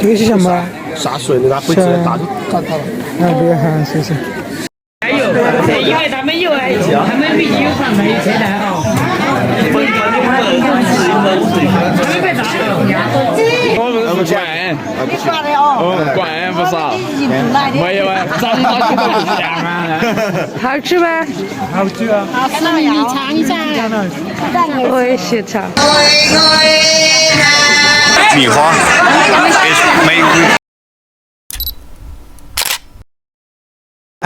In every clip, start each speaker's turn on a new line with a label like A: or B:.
A: 这个是什么？
B: 洒水，的拿杯子来打就看到了。
A: 那别喊，谢谢。
C: 还有，因为他们有哎，他们毕竟有上台车的哦。
D: 你挂的哦，嗯，挂 F，没有啊，真的吃不一样啊，
E: 好吃吗，好吃啊，好吃
F: 你尝一下，
E: 我也想尝。
G: 米花，没没。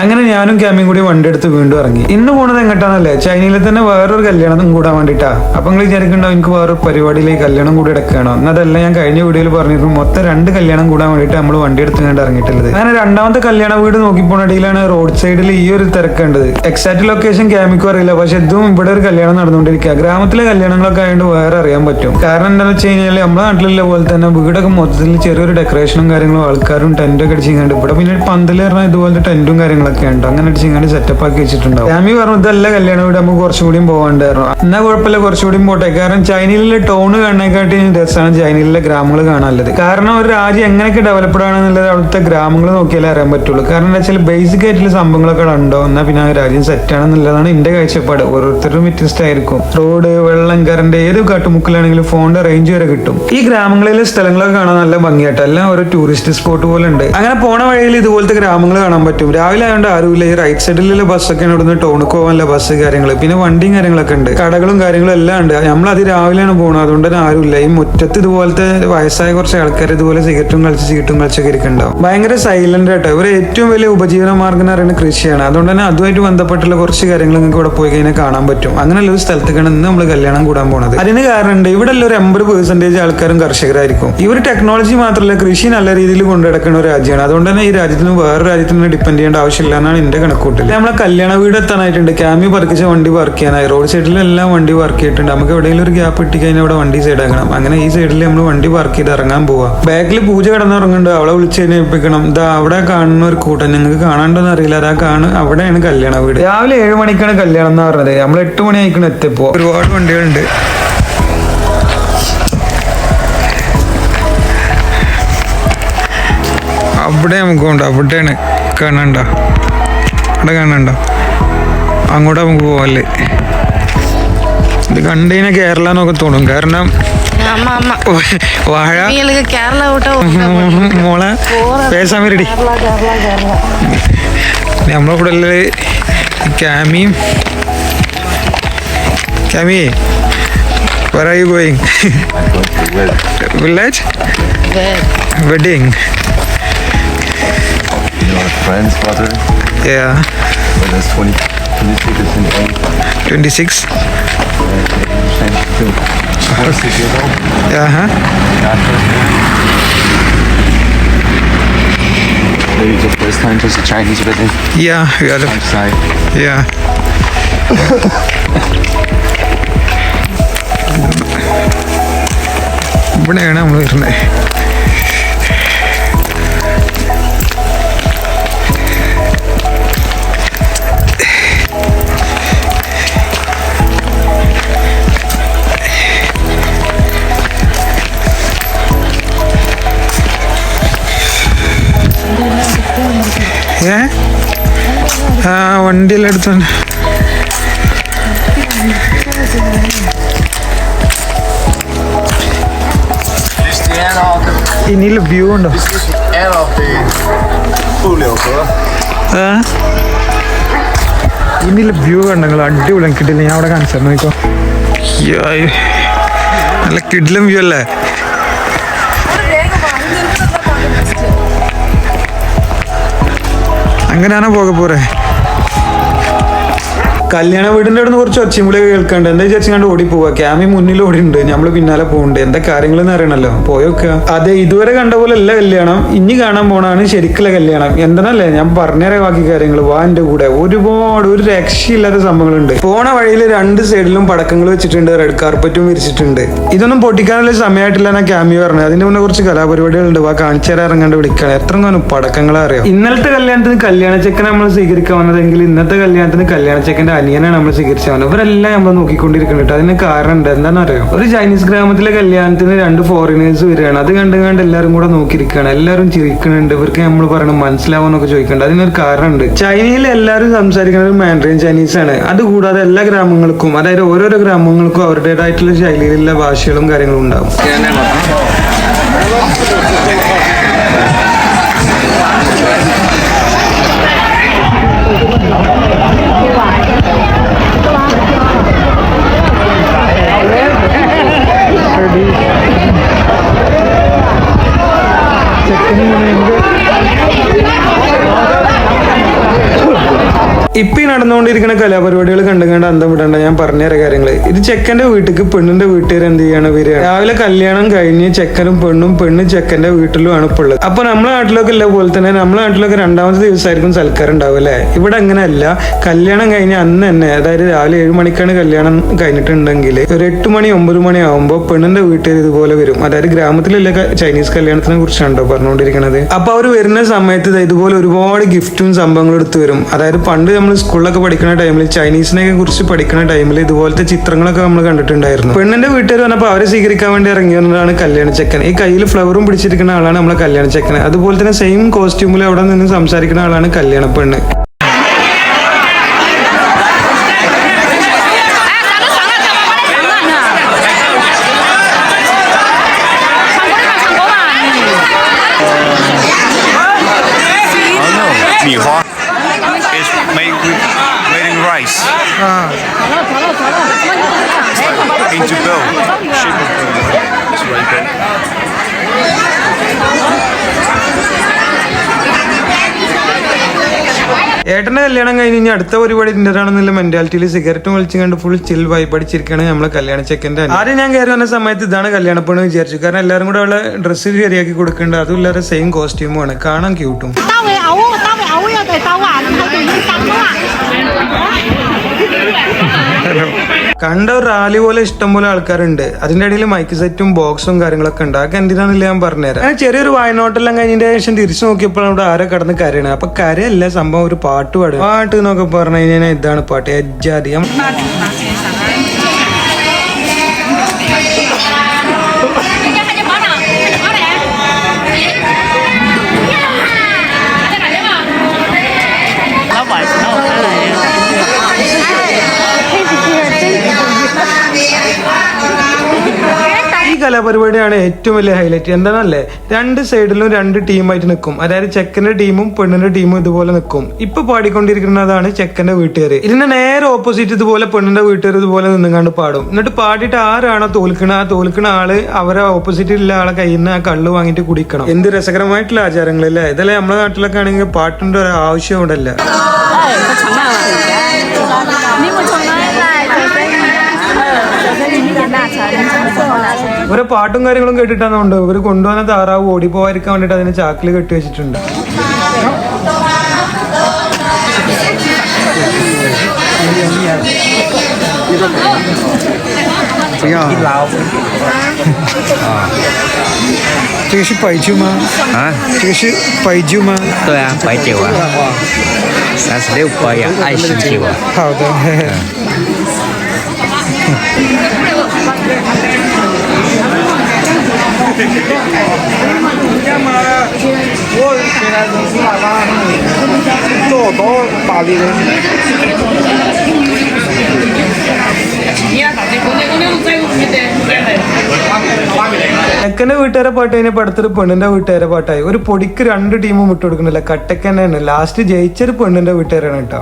A: അങ്ങനെ ഞാനും ക്യാമിയും കൂടി വണ്ടി എടുത്ത് വീണ്ടും ഇറങ്ങി. ഇന്ന് പോണത് എങ്ങോട്ടാണല്ലേ ചൈനയിൽ തന്നെ വേറൊരു കല്യാണം കൂടാൻ വേണ്ടിട്ടാ. അപ്പൊ നിങ്ങൾ വിചാരിക്കണ്ടോ എനിക്ക് വേറൊരു പരിപാടിയിലേക്ക് കല്യാണം കൂടി എടുക്കണോ എന്നതല്ല ഞാൻ കഴിഞ്ഞ വീഡിയോയിൽ പറഞ്ഞിരുന്നു മൊത്തം രണ്ട് കല്യാണം കൂടാൻ വേണ്ടിട്ട് നമ്മൾ വണ്ടി എടുത്ത് കണ്ട് ഇറങ്ങിയിട്ടുള്ളത്. അങ്ങനെ രണ്ടാമത്തെ കല്യാണ വീട് നോക്കിപ്പോണിടയിലാണ് റോഡ് സൈഡിൽ ഈ ഒരു തിരക്കേണ്ടത് എക്സാക്ട് ലൊക്കേഷൻ ക്യാമിക്കും അറിയില്ല പക്ഷെ ഇതും ഇവിടെ ഒരു കല്യാണം നടന്നുകൊണ്ടിരിക്കുക. ഗ്രാമത്തിലെ കല്യാണങ്ങളൊക്കെ ആയതുകൊണ്ട് വേറെ അറിയാൻ പറ്റും. കാരണം എന്താണെന്ന് വെച്ച് കഴിഞ്ഞാൽ നമ്മുടെ നാട്ടിലുള്ള പോലെ തന്നെ വീടൊക്കെ മൊത്തത്തിൽ ചെറിയൊരു ഡെക്കറേഷനും കാര്യങ്ങളും ആൾക്കാരും ടെന്റൊക്കെ അടിച്ചിട്ടുണ്ട് ഇവിടെ പിന്നെ പന്തൽ പറഞ്ഞാൽ ഇതുപോലത്തെ ടെന്റും കാര്യങ്ങളൊക്കെ ഉണ്ട്. അങ്ങനെ അടിച്ചിങ്ങാണ്ട് സെറ്റപ്പ് ആക്കി വെച്ചിട്ടുണ്ടാവും. ഫാമിലി പറഞ്ഞു ഇതല്ല കല്യാണ വീട് നമുക്ക് കുറച്ചും കൂടിയും പോകാണ്ടായിരുന്നു എന്നാ കുഴപ്പമില്ല കുറച്ചുകൂടിയും പോട്ടെ. കാരണം ചൈനയിലെ ടൗൺ കാണാനായിട്ട് രസമാണ് ചൈനയിലെ ഗ്രാമങ്ങൾ കാണാനുള്ളത് കാരണം ഒരു രാജ്യം എങ്ങനെയൊക്കെ ഡെവലപ്ഡ് ആണെന്നുള്ളത് അവിടുത്തെ ഗ്രാമങ്ങൾ നോക്കിയാലേ അറിയാൻ പറ്റുള്ളൂ. കാരണം എന്താ വെച്ചാൽ ബേസിക് ആയിട്ടുള്ള സംഭവങ്ങളൊക്കെ ഉണ്ടോ? എന്നാ പിന്നെ ആ രാജ്യം സെറ്റ് ആണെന്നുള്ളതാണ് എന്റെ കാഴ്ചപ്പാട്. ഓരോരുത്തരും വ്യത്യസ്തമായിരിക്കും റോഡ് വെള്ളം കറണ്ട് ഏത് കാട്ടുമുക്കിലാണെങ്കിലും ഫോണിന്റെ റേഞ്ച് വരെ കിട്ടും. ഈ ഗ്രാമങ്ങളിലെ സ്ഥലങ്ങളൊക്കെ കാണാൻ നല്ല ഭംഗിയായിട്ട് എല്ലാം ഒരു ടൂറിസ്റ്റ് സ്പോട്ട് പോലെ ഉണ്ട്. അങ്ങനെ പോണ വഴിയിൽ ഇതുപോലത്തെ ഗ്രാമങ്ങൾ കാണാൻ പറ്റും. രാവിലെ ആയതുകൊണ്ട് ആരുമില്ല. ഈ റൈറ്റ് സൈഡിലുള്ള ബസ്സൊക്കെയാണ് ഇവിടുന്ന് ടൗണിക്ക് പോകാനുള്ള ബസ് കാര്യങ്ങൾ പിന്നെ വണ്ടിയും കാര്യങ്ങളൊക്കെ ഉണ്ട്. കടകളും കാര്യങ്ങളും എല്ലാം ഉണ്ട്. നമ്മൾ അത് രാവിലെയാണ് പോകുന്നത് അതുകൊണ്ട് തന്നെ ആരുമില്ല. ഈ മുറ്റത്ത് ഇതുപോലത്തെ വയസ്സായ കുറച്ച് ആൾക്കാർ ഇതുപോലെ സിഗരറ്റും കളിച്ച് സീറ്റും കളിച്ചൊക്കെ ഇരിക്കുന്നുണ്ടാവും. ഭയങ്കര സൈലന്റ് ആയിട്ട് ഇവർ ഏറ്റവും വലിയ ഉപജീവന മാർഗം എന്ന് പറയുന്നത് കൃഷിയാണ്. അതുകൊണ്ട് തന്നെ അതുമായിട്ട് ബന്ധപ്പെട്ടുള്ള കുറച്ച് കാര്യങ്ങൾ നിങ്ങൾക്ക് ഇവിടെ പോയി കഴിഞ്ഞാൽ കാണാൻ പറ്റും. അങ്ങനെയുള്ള ഒരു സ്ഥലത്തേക്കാണ് ഇന്ന് നമ്മൾ കല്യാണം കൂടാൻ പോണത്. അതിന് കാരണമുണ്ട് ഇവിടെ ഉള്ള ഒരു എൺപത് പെർസെന്റേജ് ആൾക്കാരും കർഷകരായിരിക്കും. ഇവർ ടെക്നോളജി മാത്രമല്ല കൃഷി നല്ല രീതിയിൽ കൊണ്ടുനടക്കുന്ന ഒരു രാജ്യമാണ്. അതുകൊണ്ട് തന്നെ ഈ രാജ്യത്തിന് വേറെ രാജ്യത്തിന് ഡിപ്പെൻഡ് ചെയ്യേണ്ട ആവശ്യമില്ല എന്നാണ് എന്റെ കണക്കൂട്ടിൽ നമ്മളെ കല്യാണ വീട് എത്താനായിട്ടുണ്ട്. ക്യാമി പറിച്ച വണ്ടി പാർക്ക് ചെയ്യാനായി. റോഡ് സൈഡിലെല്ലാം വണ്ടി പാർക്ക് ചെയ്തിട്ടുണ്ട്. നമുക്ക് എവിടെയെങ്കിലും ഒരു ഗ്യാപ്പ് ഇട്ടി കഴിഞ്ഞാൽ അവിടെ വണ്ടി സൈഡാക്കണം അങ്ങനെ ഈ സൈഡിൽ നമ്മൾ വണ്ടി പാർക്ക് ചെയ്ത് ഇറങ്ങാൻ പോവാ. ബാക്കിൽ പൂജ കിടന്നുറങ്ങുന്നുണ്ട്. അവളെ വിളിച്ച് കഴിഞ്ഞ് ഏൽപ്പിക്കണം. ഇതാ അവിടെ കാണുന്ന ഒരു കൂട്ടം. നിങ്ങൾക്ക് കാണാണ്ടോന്ന് അറിയില്ല. അതാ കാണു അവിടെയാണ് കല്യാണ വീട്. രാവിലെ ഏഴ് മണിക്കാണ് കല്യാണം എന്ന് പറഞ്ഞത്. നമ്മൾ എട്ട് മണി ആയിക്കണം എത്തിപ്പോ ഒരുപാട് വണ്ടികളുണ്ട്. അവിടെ നമുക്ക് പോകണ്ട അവിടെയാണ്. കാണണ്ട. അവിടെ കാണണ്ട. അങ്ങോട്ട് നമുക്ക് പോവല്ലേ? ഇത് കണ്ടതിനെ കേരള എന്നൊക്കെ തോന്നും. കാരണം വാഴ. മോളെ പേശാൻ വരടി. നമ്മളെ കൂടെ ഉള്ളത് ക്യാമിയും ക്യാമിയേ Where പോയി village wedding
G: know, friends, brother.
A: Yeah.
G: But that's 20, 26 is in the
A: 26.
G: same too. Once you get home,
A: Yeah, huh?
G: not Maybe the first time to see Chinese wedding
A: Yeah, we are. the-
G: outside.
A: Yeah. ഇവിടെയാണ് നമ്മൾ വരുന്നത് വണ്ടിയെല്ലാം എടുത്തോണ്ട് ഇനിയിൽ view ഉണ്ടോ? ഇനിയിൽ view കണ്ടോ? നിങ്ങൾ അടിപൊളി കിട്ടില്ല ഞാൻ അവിടെ കാണിച്ചു നോക്കോ നല്ല കിഡിലും വ്യൂ അല്ലേ? അങ്ങനെയാണോ പോകെ പോരേ? കല്യാണ വീടിന്റെ അവിടെ കുറച്ച് കുറച്ച് ഒച്ചമ്പുളിയൊക്കെ കേൾക്കണ്ട്. എന്താ വിചാരിച്ചാണ്ട് ഓടി പോവാ ക്യാമി മുന്നിൽ ഓടിണ്ട് നമ്മൾ പിന്നാലെ പോകുന്നുണ്ട് എന്താ കാര്യങ്ങൾ എന്ന് അറിയണല്ലോ? പോയൊക്കെ അതെ ഇതുവരെ കണ്ട പോലെ അല്ല കല്യാണം. ഇനി കാണാൻ പോണാണ് ശരിക്കുള്ള കല്യാണം. എന്താണല്ലേ ഞാൻ പറഞ്ഞുതരാം ബാക്കി കാര്യങ്ങൾ. വാ എന്റെ കൂടെ. ഒരുപാട് ഒരു രക്ഷയില്ലാത്ത സംഭവങ്ങളുണ്ട്. പോണ വഴിയിൽ രണ്ട് സൈഡിലും പടക്കങ്ങൾ വെച്ചിട്ടുണ്ട്. റെഡ് കാർപ്പറ്റും വിരിച്ചിട്ടുണ്ട്. ഇതൊന്നും പൊട്ടിക്കാനുള്ള സമയമായിട്ടില്ല എന്നാ ക്യാമി പറഞ്ഞത്. അതിന്റെ മുന്നേ കുറച്ച് കലാപരിപാടികളുണ്ട്. വാ കാണിച്ചു ഇറങ്ങാണ്ട് വിളിക്കണം. എത്ര പടക്കങ്ങളെ അറിയാം ഇന്നലത്തെ കല്യാണത്തിന് കല്യാണ ചെക്കൻ നമ്മൾ സ്വീകരിക്കാൻ വന്നതെങ്കിൽ ഇന്നത്തെ കല്യാണത്തിന് കല്യാണ ചെക്കന്റെ അനിയനാണ് നമ്മൾ സ്വീകരിച്ചവൻ ഇവരെല്ലാം നമ്മൾ നോക്കിക്കൊണ്ടിരിക്കുന്നുണ്ട് അതിന് കാരണം ഉണ്ട് എന്താണെന്ന് അറിയാം ഒരു ചൈനീസ് ഗ്രാമത്തിലെ കല്യാണത്തിന് രണ്ട് ഫോറിനേഴ്സ് വരികയാണ്. അത് കണ്ട് കണ്ട് എല്ലാവരും കൂടെ നോക്കിയിരിക്കുകയാണ്. എല്ലാവരും ചിരിക്കുന്നുണ്ട് ഇവർക്ക് നമ്മൾ പറയണം മനസ്സിലാവുമെന്നൊക്കെ ചോദിക്കുന്നുണ്ട് അതിനൊരു കാരണമുണ്ട്. ചൈനയിൽ എല്ലാവരും സംസാരിക്കുന്നത് മാൻഡ്രിയൻ ചൈനീസ് ആണ് അതുകൂടാതെ എല്ലാ ഗ്രാമങ്ങൾക്കും അതായത് ഓരോരോ ഗ്രാമങ്ങൾക്കും അവരുടേതായിട്ടുള്ള ശൈലിയിലുള്ള ഭാഷകളും കാര്യങ്ങളും ഉണ്ടാവും. ഇപ്പൊ ഈ നടന്നുകൊണ്ടിരിക്കുന്ന കലാപരിപാടികൾ കണ്ടു കണ്ട് അന്തം വിടണ്ട ഞാൻ പറഞ്ഞുതരാം കാര്യങ്ങൾ ഇത് ചെക്കന്റെ വീട്ടിക്ക് പെണ്ണിന്റെ വീട്ടുകാർ എന്ത് ചെയ്യാണ് വരിക? രാവിലെ കല്യാണം കഴിഞ്ഞ് ചെക്കനും പെണ്ണും പെണ്ണ് ചെക്കന്റെ വീട്ടിലുമാണ് ഇപ്പോൾ ഉള്ളത്. അപ്പൊ നമ്മളെ നാട്ടിലൊക്കെ ഉള്ള പോലെ തന്നെ നമ്മളെ നാട്ടിലൊക്കെ രണ്ടാമത്തെ ദിവസമായിരിക്കും സൽക്കാരം ഉണ്ടാവും അല്ലെ? ഇവിടെ അങ്ങനെയല്ല. കല്യാണം കഴിഞ്ഞ അന്ന് തന്നെ അതായത് രാവിലെ ഏഴ് മണിക്കാണ് കല്യാണം കഴിഞ്ഞിട്ടുണ്ടെങ്കിൽ ഒരു എട്ട് മണി ഒമ്പത് മണി ആകുമ്പോൾ പെണ്ണിന്റെ വീട്ടിൽ ഇതുപോലെ വരും. അതായത് ഗ്രാമത്തിലുള്ള ചൈനീസ് കല്യാണത്തിനെ കുറിച്ചാണോ പറഞ്ഞുകൊണ്ടിരിക്കുന്നത് അപ്പൊ അവർ വരുന്ന സമയത്ത് ഇതുപോലെ ഒരുപാട് ഗിഫ്റ്റും സംഭവങ്ങളും എടുത്തു വരും. അതായത് പണ്ട് നമ്മൾ സ്കൂളിലൊക്കെ പഠിക്കുന്ന ടൈമിൽ ചൈനീസിനെ കുറിച്ച് പഠിക്കുന്ന ടൈമിൽ ഇതുപോലത്തെ ചിത്രങ്ങളൊക്കെ നമ്മൾ കണ്ടിട്ടുണ്ടായിരുന്നു. പെണ്ണിന്റെ വീട്ടുകാർ വന്നപ്പോൾ അവരെ സ്വീകരിക്കാൻ വേണ്ടി ഇറങ്ങി വന്നതാണ് കല്യാണ ചെക്കൻ ഈ കയ്യിൽ ഫ്ലവറും പിടിച്ചിരിക്കുന്ന ആളാണ് നമ്മളെ കല്യാണ ചെക്കൻ അതുപോലെ തന്നെ സെയിം കോസ്റ്റ്യൂമിൽ അവിടെ നിന്ന് സംസാരിക്കുന്ന ആളാണ് കല്യാണ പെണ്ണ്.
G: Mì is made in rice. It's like into dough. Shape of dough. It's right there.
A: ഏട്ടന്റെ കല്യാണം കഴിഞ്ഞ് ഇനി അടുത്ത പരിപാടി ഇതിൻ്റെതാണെന്നുള്ള മെന്റാലിറ്റിയിൽ സിഗരറ്റും വലിച്ചു കണ്ട് ഫുൾ ചിൽ വൈബ് അടിച്ചിരിക്കുകയാണ് നമ്മളെ കല്യാണ ചെക്കൻ്റെ ആദ്യം ഞാൻ കയറി വന്ന സമയത്ത് ഇതാണ് കല്യാണപ്പെണ്ണ് വിചാരിച്ചു കാരണം എല്ലാവരും കൂടെ അവളെ ഡ്രസ്സ് ശരിയാക്കി കൊടുക്കേണ്ടത് അതും ഇല്ലാതെ സെയിം കോസ്റ്റ്യൂമാണ് കാണാൻ ക്യൂട്ടും
F: 刀嘅牛，刀嘅牛又地刀啊，咁喺度已经得啦。
A: കണ്ട റാലി പോലെ ഇഷ്ടം പോലെ ആൾക്കാരുണ്ട്. അതിന്റെ ഇടയിൽ മൈക്ക് സെറ്റും ബോക്സും കാര്യങ്ങളൊക്കെ ഉണ്ട്. അതൊക്കെ എന്തിനാണെന്നില്ല ഞാൻ പറഞ്ഞുതരാം. ഞാൻ ചെറിയൊരു വായനോട്ടെല്ലാം കഴിഞ്ഞതിന്റെ ശേഷം തിരിച്ചു നോക്കിയപ്പോൾ അവിടെ ആരോ കടന്ന് കരയാണ് അപ്പൊ കരയല്ല സംഭവം ഒരു പാട്ട് പാടുക. പാട്ട് എന്നൊക്കെ പറഞ്ഞു കഴിഞ്ഞാൽ ഇതാണ് പാട്ട്. എജ്ജാതി കലാപരിപാടിയാണ് ഏറ്റവും വലിയ ഹൈലൈറ്റ് എന്താണല്ലേ? രണ്ട് സൈഡിലും രണ്ട് ടീമായിട്ട് നിൽക്കും അതായത് ചെക്കന്റെ ടീമും പെണ്ണിന്റെ ടീമും ഇതുപോലെ നിൽക്കും ഇപ്പൊ പാടിക്കൊണ്ടിരിക്കുന്നതാണ് ചെക്കന്റെ വീട്ടുകാർ ഇതിന്റെ നേരെ ഓപ്പോസിറ്റ് ഇതുപോലെ പെണ്ണിന്റെ വീട്ടുകാർ ഇതുപോലെ നിന്നുകൊണ്ട് പാടും. എന്നിട്ട് പാടിയിട്ട് ആരാണോ തോൽക്കണ ആ തോൽക്കണ ആൾ അവരെ ഓപ്പോസിറ്റിലുള്ള ആളെ കയ്യിൽ നിന്ന് ആ കള്ള് വാങ്ങിയിട്ട് കുടിക്കണം. എന്ത് രസകരമായിട്ടുള്ള ആചാരങ്ങളല്ലേ? ഇതല്ലേ നമ്മുടെ നാട്ടിലൊക്കെ ആണെങ്കിൽ പാട്ടിന്റെ ഒരു ആവശ്യം ഇവിടെ ഇവരെ പാട്ടും കാര്യങ്ങളും കേട്ടിട്ടാന്നുണ്ട് ഇവർ കൊണ്ടുവന്ന താറാവ് ഓടിപ്പോവാതിരിക്കാൻ വേണ്ടിട്ട് അതിന് ചാക്കിൽ കെട്ടി വെച്ചിട്ടുണ്ട്
G: À.
A: 这个是白酒吗？
G: 啊，
A: 这个是白酒吗？
H: 对啊，白酒啊，三十六杯啊，爱心酒啊。
A: 好的。 嘿嘿
B: 做多大力的。
A: ചെക്കന്റെ വീട്ടുകാരെ പാട്ട് കഴിഞ്ഞപ്പോൾ അടുത്തൊരു പെണ്ണിന്റെ വീട്ടുകാരെ പാട്ടായി ഒരു പൊടിക്ക് രണ്ട് ടീമും വിട്ടു കൊടുക്കുന്നില്ല കട്ടക്ക് തന്നെയാണ് ലാസ്റ്റ് ജയിച്ചൊരു പെണ്ണിന്റെ വീട്ടുകാരാണ് കേട്ടോ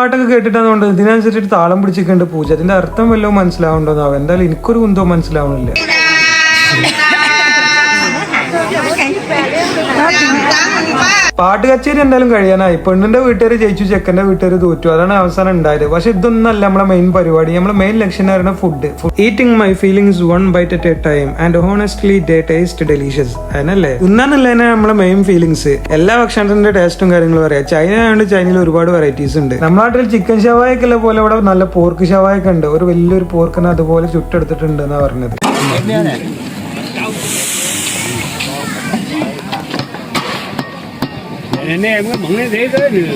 A: പാട്ടൊക്കെ കേട്ടിട്ടാണ് ഇതിനനുസരിച്ചിട്ട് താളം പിടിച്ചിട്ടുണ്ട് പൂജ. അതിന്റെ അർത്ഥം വല്ലതും മനസ്സിലാവുണ്ടോന്നാവും എന്തായാലും എനിക്കൊരു കുന്തോ മനസ്സിലാവണില്ല പാട്ട് കച്ചേരി എന്തായാലും കഴിയാനായി. പെണ്ണിന്റെ വീട്ടുകാർ ജയിച്ചു ചെക്കന്റെ വീട്ടുകാർ തോറ്റു. അതാണ് അവസാനം ഉണ്ടായത്. പക്ഷെ ഇതൊന്നല്ല നമ്മളെ മെയിൻ പരിപാടി. നമ്മളെ മെയിൻ ലക്ഷ്യം എന്ന് പറയുന്നത് food eating my feelings one bite at a time and honestly the taste delicious അതിനല്ലേ? ഇന്നാണല്ലേ നമ്മളെ മെയിൻ ഫീലിംഗ്സ് എല്ലാ ഭക്ഷണത്തിന്റെ ടേസ്റ്റും കാര്യങ്ങളും പറയാം. ചൈന ആയതുകൊണ്ട് ചൈനയിൽ ഒരുപാട് വെറൈറ്റീസ് ഉണ്ട്. നമ്മുടെ നാട്ടിൽ ചിക്കൻ ഷവായൊക്കെ പോലെ ഇവിടെ നല്ല പോർക്ക് ഷവായൊക്കെ ഉണ്ട്. ഒരു വലിയൊരു പോർക്കിനെ അതുപോലെ ചുട്ടെടുത്തിട്ടുണ്ട് എന്നാ പറഞ്ഞത്.
B: 奶奶，我 em vẫn thấy thế, là.